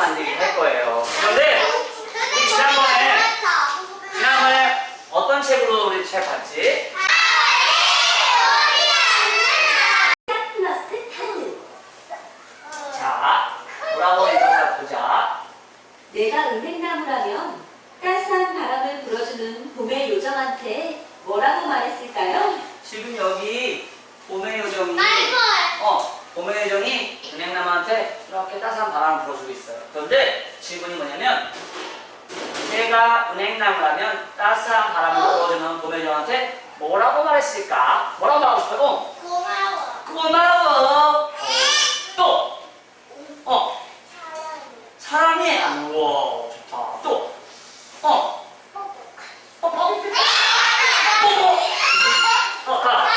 질문 만들기를 할 거예요. 그런데 지난번에 지난번에 어떤 책으로 우리 책 봤지? 플러스 카드. 자, 뭐라고 읽었나 보자. 내가 은행나무라면 따스한 바람을 불어주는 봄의 요정한테 뭐라고 말했을까요? 지금 여기 봄의 요정이 어, 봄의 요정이 은행나무한테 이렇게 따스한 바람을 불어주고 있어요. 그런데 질문이 뭐냐면 내가 은행나무라면 따스한 바람을 불어주는 봄의 요정한테 뭐라고 말했을까? 뭐라고 말하고 싶어요? 어, 고마워. 어, 또, 어, 사랑해. 우와, 좋다. 또, 어, 뽀뽀. 뽀뽀. 어, 가.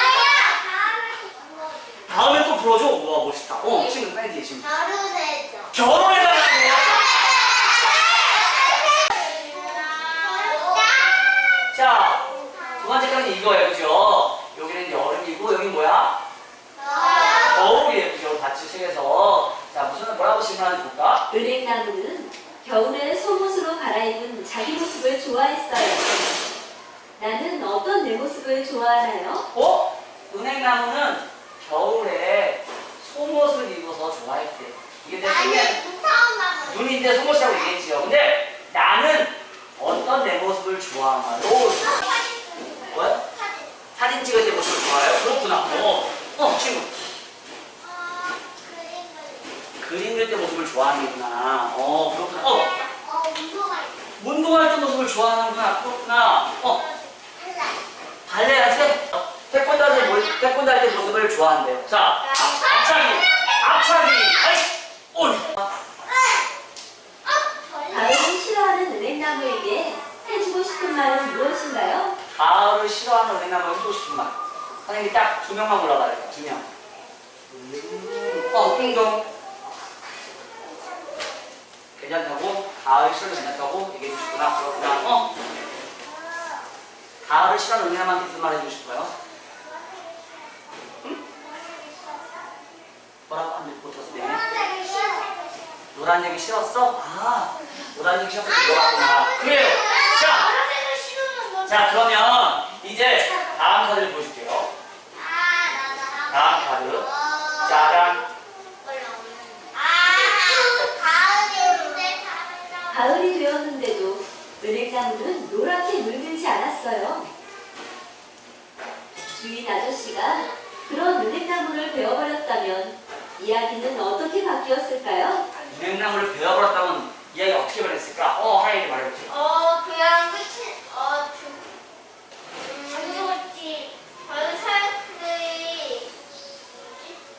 다음에 또 불러줘. 우와, 멋있다. 어, 지금 빨리 뒤에 지금. 결혼해달라고. 자, 두 번째 거는 이거예요. 그죠? 여기는 여름이고, 여기 뭐야? 겨울이에요. 그죠? 같이 책에서. 자, 무슨, 뭐라고 질문하는지 볼까? 은행나무는 겨울에 속옷으로 갈아입은 자기 모습을 좋아했어요. 나는 어떤 내 모습을 좋아하나요? 어? 은행나무는 겨울에 속옷을 입어서 좋아했대. 이게 내 책에 눈인데 속옷이라고 얘기했지요. 근데 나는 어떤 내 모습을 좋아하나요? 뭐야? 사진 찍을 때 모습을 좋아해요? 그렇구나. 어, 어, 친구. 그림 그릴 때 모습을 좋아하는구나. 어, 그렇구나. 어, 운동할 때 모습을 좋아하는구나. 그렇구나. 어, 발레 할 때? 어, 태권도 할 때, 모- 태권도 할 때 모습을 좋아한대요. 자, 앞차기, 앞차기. 아이, 올. 가을을 싫어하는 은행나무에게 해주고 싶은 말은 무엇인가요? 가을을 싫어하는 은행나무 해주고 싶은 말. 선생님이 딱 두 명만 골라봐요. 두 명. 음, 어, 띵동. 괜찮다고? 가을 싫어도 괜찮다고? 얘기해 주시구나. 그렇구나. 어? 가을을 싫어하는 은행나무한테 무슨 말 해주고 싶어요? 응? 뭐라고 안 듣고 들었어, 내가? 노란 얘기 싫었어? 아, 노란 얘기 싫어서 들어갔구나. 그래요. 자, 자, 그러면 이제 다음 카드를 보여줄게요. 다음 카드. 짜잔. 가을이 되었는데도 은행나무는 노랗게 물들지 않았어요. 주인 아저씨가 그런 은행나무를 베어버렸다면 이야기는 어떻게 바뀌었을까요? 은행나무를 베어버렸다면 이야기 어떻게 변했을까? 어, 하이리 말해보세요. 어, 그냥 끝이, 어, 주, 음, 죽었지. 다른 사람들이?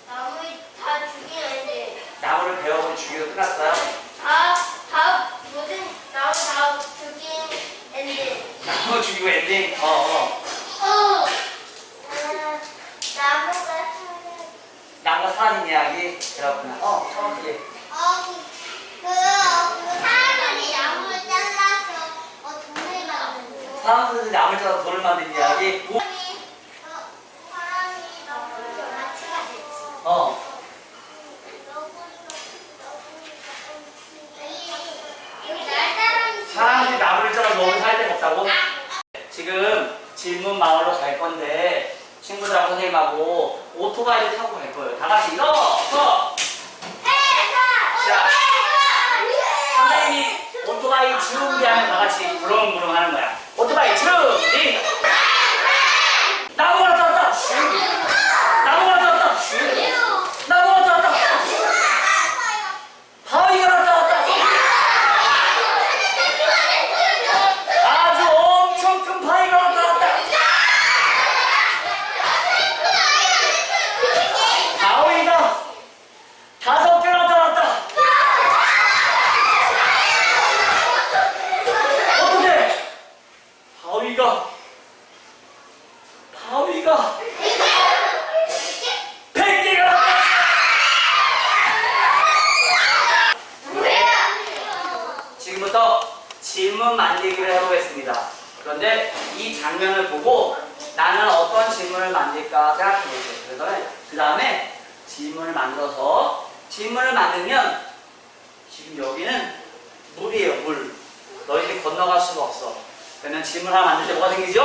나무 다 죽이는데, 나무를 베어버린 주기로 끝났어요? 다, 다, 모든 나무 다 죽인 나무 죽이고 엔딩. 어, 어. 어, 음, 나무가 사람, 나무가 사라진 이야기. 그렇구나. 어, 정확히. 어, 그, 그, 그 사람들이 나무를 잘라서, 어, 돈을 만들고, 사람들이 나무를 짜서 돌을 만든 이야기. 오, 어, 사람이. 어. 나무를 짜서 너무 살 데가 없다고? 지금 질문 마을로 갈 건데 친구들하고 선생님하고 오토바이를 타고 갈 거예요. 다 같이 일어서 자, 선생님이 오토바이 준비하면 다 같이 부릉부릉 하는 거야. 오토바이 준비. 나무가 나타났다. 슈. 나무가 나타났다. 슈. 나무가 나타났다. 바위가 나타났다. 아주 엄청 큰 바위가 나타났다. 바위가 다섯 개 나타났다. 어떻게? 바위가 바위가 백 개가 나타났다. 지금부터 질문 만들기를 해보겠습니다. 그런데 이 장면을 보고 나는 어떤 질문을 만들까 생각해 보세요. 그다음에 그 다음에 지문을 만들어서 지문을 만들면 지금 여기는 물이에요 물. 너희들이 건너갈 수가 없어. 그러면 지문 하나 만들 때 뭐가 생기죠?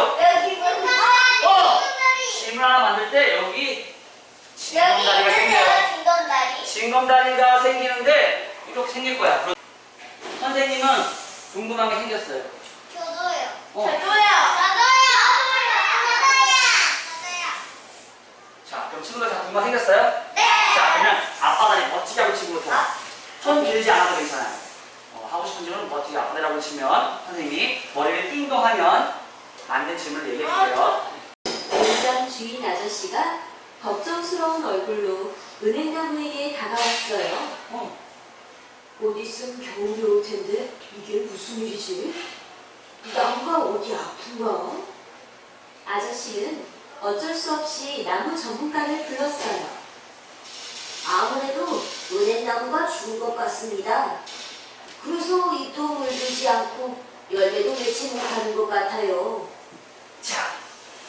어! 지문 하나 만들 때 여기 징검다리가 생겨요. 징검다리. 징검다리가 생기는데 이렇게 생길 거야. 그럼 선생님은 궁금한 게 생겼어요. 저도요. 어. 저도요. 저도요. 저도요. 자, 그럼 친구들 다거 생겼어요? 네. 자, 그러면 앞바다리 멋지게 하고 치고 또. 손 길지 않아도 괜찮아요. 어, 하고 싶은 질문 멋지게 앞바다리라고 치면 선생님이 머리를 띵동 하면 만든 질문을 얘기해 주세요. 농장 주인 아저씨가 걱정스러운 얼굴로 은행나무에게 다가왔어요. 어, 곧 있으면 겨울이 올 텐데 이게 무슨 일이지? 나무가 어디 아픈가? 아저씨는 어쩔 수 없이 나무 전문가를 불렀어요. 아무래도 은행나무가 죽은 것 같습니다. 그래서 잎도 물들지 않고 열매도 맺지 못하는 것 같아요. 자,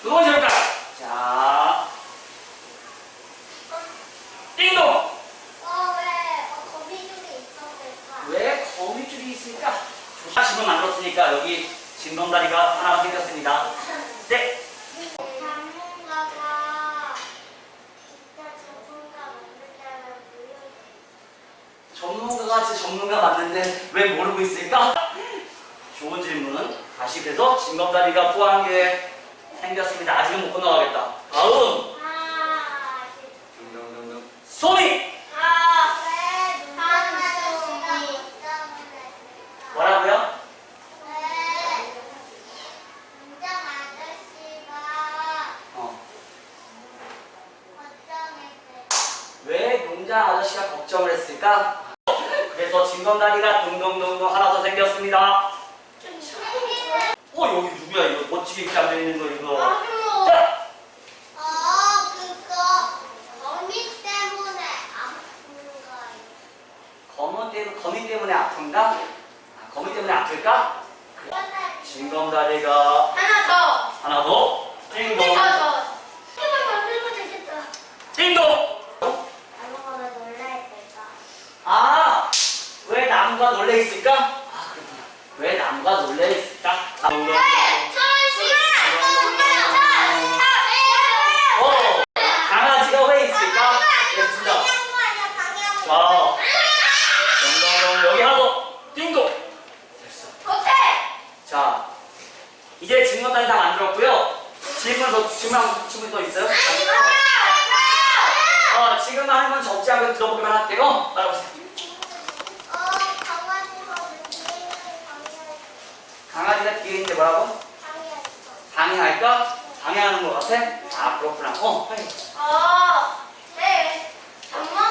볼까요? 자, 띵동! 어, 왜? 어, 거미줄이 있었을까? 왜 거미줄이 있을까? 자, 질문 만들었으니까 여기 징검다리가 하나 생겼습니다. 네, 전문가가 진짜 전문가 만들자고요. 전문 진짜 전문가 맞는데 왜 모르고 있을까? 좋은 질문. 다시 그래서 징검다리가 포함한 게 생겼습니다. 아직은 못 건너가겠다. 다음, 아, 둥둥둥둥. 소미! 뭐라고요? 어. 왜 농장 아저씨가 걱정을 했을까? 그래서 징검다리가 둥둥둥둥 하나 더 생겼습니다. 어 여기 누구야 이거 멋지게 이렇게 앉아 있는 거 이거 자 어, 그거 거미 때문에 아픈 거예요. 때문에 거미 때문에 아픈가? 아, 거미 때문에 아플까? 징검다리가 하나 더. 하나 더 띵동 더. 이걸 만들면 되겠다. 띵동 나무가 왜 놀라했을까? 아왜 있을까? 아 그렇구나 왜 나무가 놀래 있을까? 둥둥. 어 강아지가 왜 있을까? 됐습니다 자 둥둥 여기 띵동 됐어 자, 이제 질문까지 다 만들었고요. 질문 더, 질문, 질문 더 있어요? 어, 지금 하면 적지 않고 들어보기만 할게요. 따라오세요. 강아지가 뒤에 있는데 뭐라고? 방해할까? 방해하는 것 같아? 아, 그렇구나. 어, 빨리. 전문가